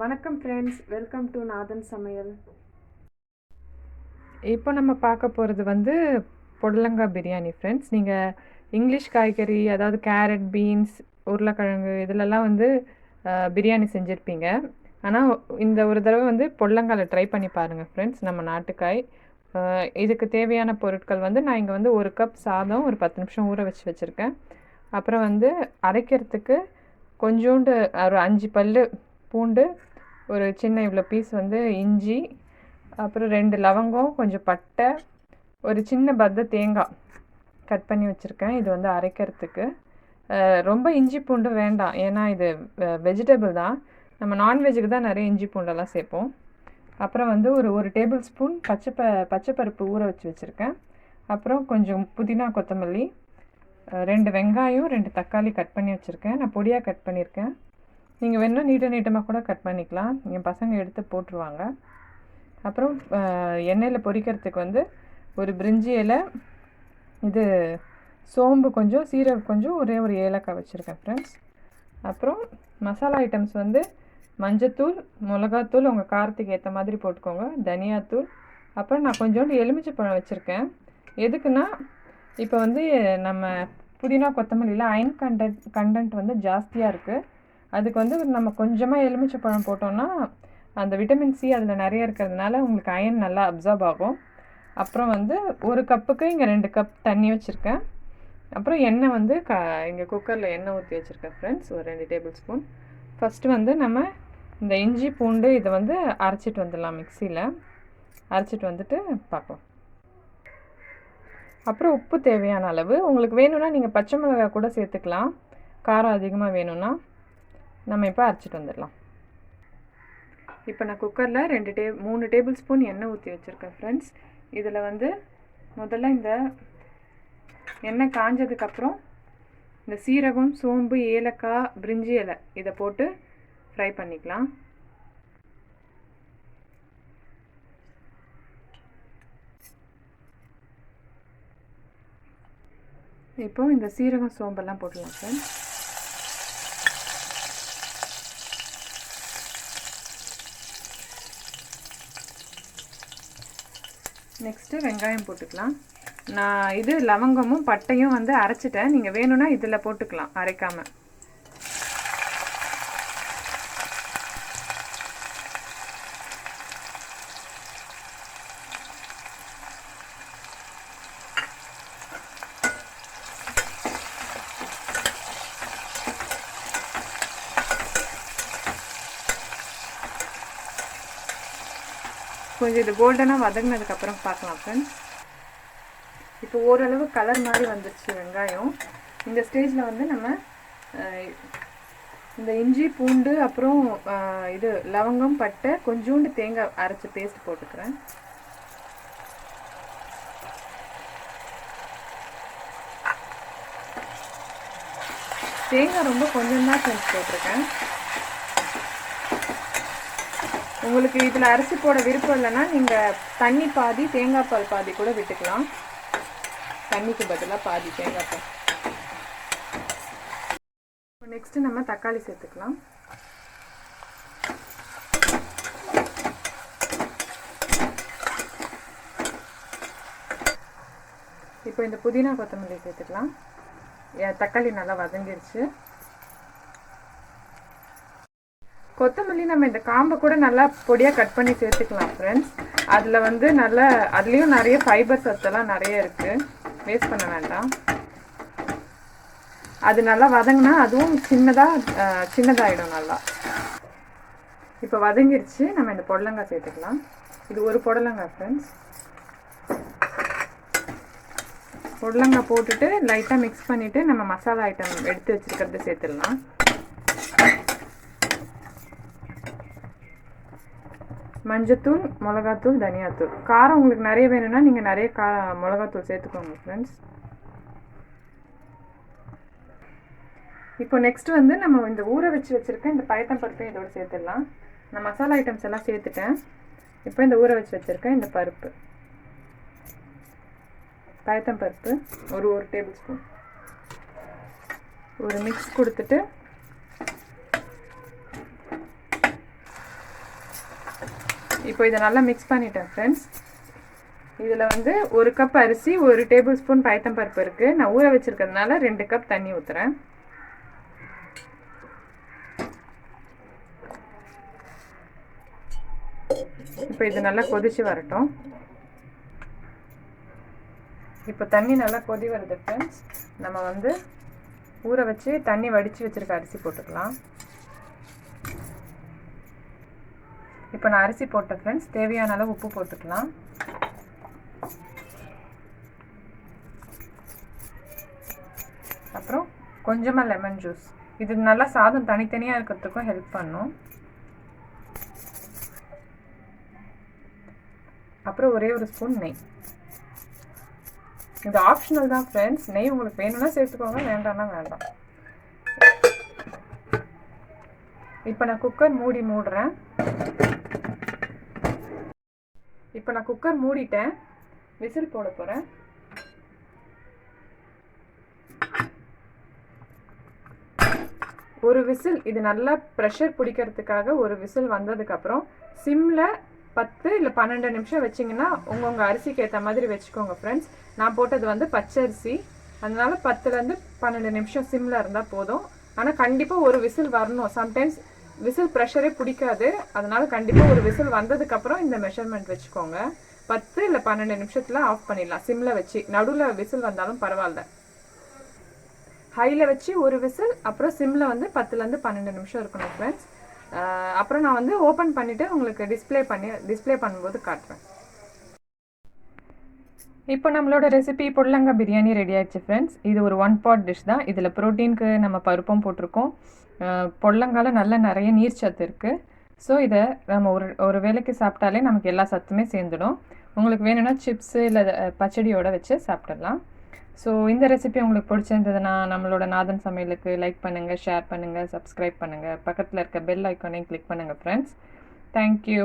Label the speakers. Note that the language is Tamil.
Speaker 1: வணக்கம் ஃப்ரெண்ட்ஸ் வெல்கம் டு நாதன் சமையல். இப்போ நம்ம பார்க்க போகிறது வந்து புடலங்காய் பிரியாணி ஃப்ரெண்ட்ஸ் நீங்கள் இங்கிலீஷ் காய்கறி அதாவது கேரட் பீன்ஸ் உருளைக்கிழங்கு இதிலெல்லாம் வந்து பிரியாணி செஞ்சுருப்பீங்க. ஆனால் இந்த ஒரு தடவை வந்து புடலங்காயில் ட்ரை பண்ணி பாருங்கள் ஃப்ரெண்ட்ஸ் நம்ம நாட்டுக்காய். இதுக்கு தேவையான பொருட்கள் வந்து நான் இங்கே வந்து ஒரு கப் சாதம் ஒரு பத்து நிமிஷம் ஊற வச்சு வச்சுருக்கேன். அப்புறம் வந்து அரைக்கிறதுக்கு கொஞ்சோண்டு ஒரு அஞ்சு பல் பூண்டு ஒரு சின்ன இவ்வளோ பீஸ் வந்து இஞ்சி அப்புறம் ரெண்டு லவங்கம் கொஞ்சம் பட்டை ஒரு சின்ன பத்த தேங்காய் கட் பண்ணி வச்சுருக்கேன். இது வந்து அரைக்கிறதுக்கு. ரொம்ப இஞ்சி பூண்டு வேண்டாம். ஏன்னா இது வெஜிடபிள் தான். நம்ம நான்வெஜ்ஜுக்கு தான் நிறைய இஞ்சி பூண்டெல்லாம் சேர்ப்போம். அப்புறம் வந்து ஒரு ஒரு டேபிள் ஸ்பூன் பச்சை ப பச்சைப்பருப்பு ஊற வச்சு வச்சுருக்கேன். அப்புறம் கொஞ்சம் புதினா கொத்தமல்லி ரெண்டு வெங்காயம் ரெண்டு தக்காளி கட் பண்ணி வச்சுருக்கேன். நான் பொடியாக கட் பண்ணியிருக்கேன். நீங்கள் வேணால் நீட்ட நீட்டமாக கூட கட் பண்ணிக்கலாம். என் பசங்க எடுத்து போட்டுருவாங்க. அப்புறம் எண்ணெயில் பொரிக்கிறதுக்கு வந்து ஒரு பிரிஞ்சி இலை இது சோம்பு கொஞ்சம் சீரகம் கொஞ்சம் ஒரே ஒரு ஏலக்காய் வச்சுருக்கேன் ஃப்ரெண்ட்ஸ் அப்புறம் மசாலா ஐட்டம்ஸ் வந்து மஞ்சத்தூள் மிளகாத்தூள் உங்கள் காரத்துக்கு ஏற்ற மாதிரி போட்டுக்கோங்க. தனியாத்தூள். அப்புறம் நான் கொஞ்சோண்டு எலுமிச்சை பழம் வச்சுருக்கேன். எதுக்குன்னா இப்போ வந்து நம்ம புதினா கொத்தமல்லியில் அயன் கண்டென்ட் கண்டென்ட் வந்து ஜாஸ்தியாக இருக்குது அதுக்கு வந்து நம்ம கொஞ்சமாக எலுமிச்சை பழம் போட்டோம்னா அந்த விட்டமின் சி அதில் நிறைய இருக்கிறதுனால உங்களுக்கு அயன் நல்லா அப்சார்ப் ஆகும். அப்புறம் வந்து ஒரு கப்புக்கு இங்கே ரெண்டு கப் தண்ணி வச்சுருக்கேன். அப்புறம் எண்ணெய் வந்து க இங்கே குக்கரில் எண்ணெய் ஊற்றி வச்சுருக்கேன் ஃப்ரெண்ட்ஸ் ஒரு ரெண்டு டேபிள் ஸ்பூன் ஃபஸ்ட்டு வந்து நம்ம இந்த இஞ்சி பூண்டு இதை வந்து அரைச்சிட்டு வந்துடலாம் மிக்சியில் அரைச்சிட்டு வந்துட்டு பார்ப்போம். அப்புறம் உப்பு தேவையான அளவு. உங்களுக்கு வேணும்னா நீங்கள் பச்சை மிளகாய் கூட சேர்த்துக்கலாம். காரம் அதிகமாக வேணும்னா. நம்ம இப்போ அரைச்சிட்டு வந்துடலாம். இப்போ நான் குக்கரில் ரெண்டு டே மூணு டேபிள் ஸ்பூன் எண்ணெய் ஊற்றி வச்சுருக்கேன் ஃப்ரெண்ட்ஸ் இதில் வந்து முதல்ல இந்த எண்ணெய் காஞ்சதுக்கப்புறம் இந்த சீரகம் சோம்பு ஏலக்காய் பிரிஞ்சி இலை இதை போட்டு ஃப்ரை பண்ணிக்கலாம். இப்போ இந்த சீரகம் சோம்பெல்லாம் போட்டுடலாம் ஃப்ரெண்ட்ஸ் நெக்ஸ்ட்டு வெங்காயம் போட்டுக்கலாம். நான் இது லவங்கமும் பட்டையும் வந்து அரைச்சிட்டேன். நீங்கள் வேணும்னா இதில் போட்டுக்கலாம் அரைக்காமல் கொஞ்சம் இது கோல்டனாக வதங்கினதுக்கப்புறம் பார்க்கலாம் ஃப்ரெண்ட்ஸ் இப்போ ஓரளவு கலர் மாதிரி வந்துருச்சு வெங்காயம். இந்த ஸ்டேஜில் வந்து நம்ம இந்த இஞ்சி பூண்டு அப்புறம் இது லவங்கம் பட்டை கொஞ்சோண்டு தேங்காய் அரைச்சி பேஸ்ட் போட்டுக்கிறேன். தேங்காய் ரொம்ப கொஞ்சம் தான் செஞ்சு போட்டிருக்கேன். உங்களுக்கு இதில் அரிசி போட விருப்பம் இல்லைன்னா நீங்கள் தண்ணி பாதி தேங்காய் பால் பாதி கூட விட்டுக்கலாம். தண்ணிக்கு பதிலாக பாதி தேங்காய் பால். நெக்ஸ்ட்டு நம்ம தக்காளி சேர்த்துக்கலாம். இப்போ இந்த புதினா கொத்தமல்லி சேர்த்துக்கலாம். தக்காளி நல்லா வதங்கிருச்சு. கொத்தமல்லி நம்ம இந்த காம்பை கூட நல்லா பொடியாக கட் பண்ணி சேர்த்துக்கலாம் ஃப்ரெண்ட்ஸ் அதில் வந்து நல்ல அதுலேயும் நிறைய ஃபைபர் சத்தெல்லாம் நிறைய இருக்குது வேஸ்ட் பண்ண வேண்டாம். அது நல்லா வதங்கினா அதுவும் சின்னதாக சின்னதாயிடும் நல்லா. இப்போ வதங்கிடுச்சு நம்ம இந்த புடலங்காய் சேர்த்துக்கலாம். இது ஒரு புடலங்காய் ஃப்ரெண்ட்ஸ் புடலங்காய் போட்டுட்டு லைட்டாக மிக்ஸ் பண்ணிவிட்டு நம்ம மசாலா ஐட்டம் எடுத்து வச்சுருக்கிறத சேர்த்துடலாம். மஞ்சத்தூள் மிளகாத்தூள் தனியாத்தூள். காரம் உங்களுக்கு நிறைய வேணும்னா நீங்கள் நிறைய கா மிளகாத்தூள் சேர்த்துக்கோங்க ஃப்ரெண்ட்ஸ் இப்போ நெக்ஸ்ட் வந்து நம்ம இந்த ஊற வச்சு வச்சுருக்க இந்த பயத்தம் பருப்பையும் இதோடு சேர்த்துடலாம். நான் மசாலா ஐட்டம்ஸ் எல்லாம் சேர்த்துட்டேன். இப்போ இந்த ஊற வச்சு வச்சுருக்கேன் இந்த பருப்பு. பயத்தம் பருப்பு ஒரு ஒரு டேபிள் ஸ்பூன் ஒரு மிக்ஸ் கொடுத்துட்டு இப்போ இதை நல்லா மிக்ஸ் பண்ணிட்டேன் ஃப்ரெண்ட்ஸ் இதில் வந்து ஒரு கப் அரிசி ஒரு டேபிள் ஸ்பூன் பயத்தம் பருப்பு இருக்குது நான் ஊற வச்சுருக்கிறதுனால ரெண்டு கப் தண்ணி ஊற்றுறேன் இப்போ இது நல்லா கொதிச்சு வரட்டும். இப்போ தண்ணி நல்லா கொதி வருது ஃப்ரெண்ட்ஸ் நம்ம வந்து ஊற வச்சு தண்ணி வடித்து வச்சுருக்க அரிசி போட்டுக்கலாம். இப்போ நான் அரிசி போட்டேன் ஃப்ரெண்ட்ஸ் தேவையான அளவு உப்பு போட்டுக்கலாம். அப்புறம் கொஞ்சமாக லெமன் ஜூஸ் இது நல்லா சாதம் தனித்தனியாக இருக்கிறதுக்கும் ஹெல்ப் பண்ணும். அப்புறம் ஒரே ஒரு ஸ்பூன் நெய். இது ஆப்ஷனல் தான் ஃப்ரெண்ட்ஸ் நெய் உங்களுக்கு வேணும்னா சேர்த்துக்கோங்க வேண்டாம்னா வேண்டாம். இப்போ நான் குக்கர் மூடி மூடுறேன். இப்போ நான் குக்கர் மூடிட்டேன். விசில் போட போகிறேன் ஒரு விசில் இது நல்லா ப்ரெஷர் பிடிக்கிறதுக்காக ஒரு விசில் வந்ததுக்கப்புறம் சிம்மில் பத்து இல்லை பன்னெண்டு நிமிஷம் வச்சிங்கன்னா உங்கள் அரிசிக்கு ஏற்ற மாதிரி வச்சுக்கோங்க ஃப்ரெண்ட்ஸ் நான் போட்டது வந்து பச்சரிசி. அதனால பத்துலேருந்து பன்னெண்டு நிமிஷம் சிம்மில் இருந்தால் போதும். ஆனால் கண்டிப்பாக ஒரு விசில் வரணும். சம்டைம்ஸ் விசில் ப்ரெஷரே பிடிக்காது. அதனால கண்டிப்பாக ஒரு விசில் வந்ததுக்கப்புறம் இந்த மெஷர்மெண்ட் வச்சுக்கோங்க. பத்து இல்லை பன்னெண்டு நிமிஷத்தில் ஆஃப் பண்ணிடலாம். சிம்மில் வச்சு. நடுவில் விசில் வந்தாலும் பரவாயில்ல. ஹையில் வச்சு ஒரு விசில் அப்புறம் சிம்மில் வந்து பத்துலேருந்து பன்னெண்டு நிமிஷம் இருக்கணும் ஃப்ரெண்ட்ஸ் அப்புறம் நான் வந்து ஓப்பன் பண்ணிவிட்டு உங்களுக்கு டிஸ்பிளே பண்ணி டிஸ்பிளே பண்ணும்போது காட்டுறேன். இப்போ நம்மளோட ரெசிபி பொடலங்காய் பிரியாணி ரெடி ஆயிடுச்சு ஃப்ரெண்ட்ஸ் இது ஒரு ஒன் பாட் டிஷ் தான். இதில் ப்ரோட்டீனுக்கு நம்ம பருப்பும் போட்டிருக்கோம். பொடலங்கால நல்ல நிறைய நீர் சத்து இருக்குது ஸோ இதை நம்ம ஒரு ஒரு வேலைக்கு சாப்பிட்டாலே நமக்கு எல்லா சத்துமே சேர்ந்துடும். உங்களுக்கு வேணும்னா சிப்ஸு இல்லை பச்சடியோடு வச்சு சாப்பிடலாம். ஸோ இந்த ரெசிபி உங்களுக்கு பிடிச்சிருந்ததுன்னா நம்மளோட நாதன் சமையலுக்கு லைக் பண்ணுங்கள் ஷேர் பண்ணுங்கள் சப்ஸ்கிரைப் பண்ணுங்கள் பக்கத்தில் இருக்க பெல் ஐக்கானையும் கிளிக் பண்ணுங்கள் ஃப்ரெண்ட்ஸ் தேங்க்யூ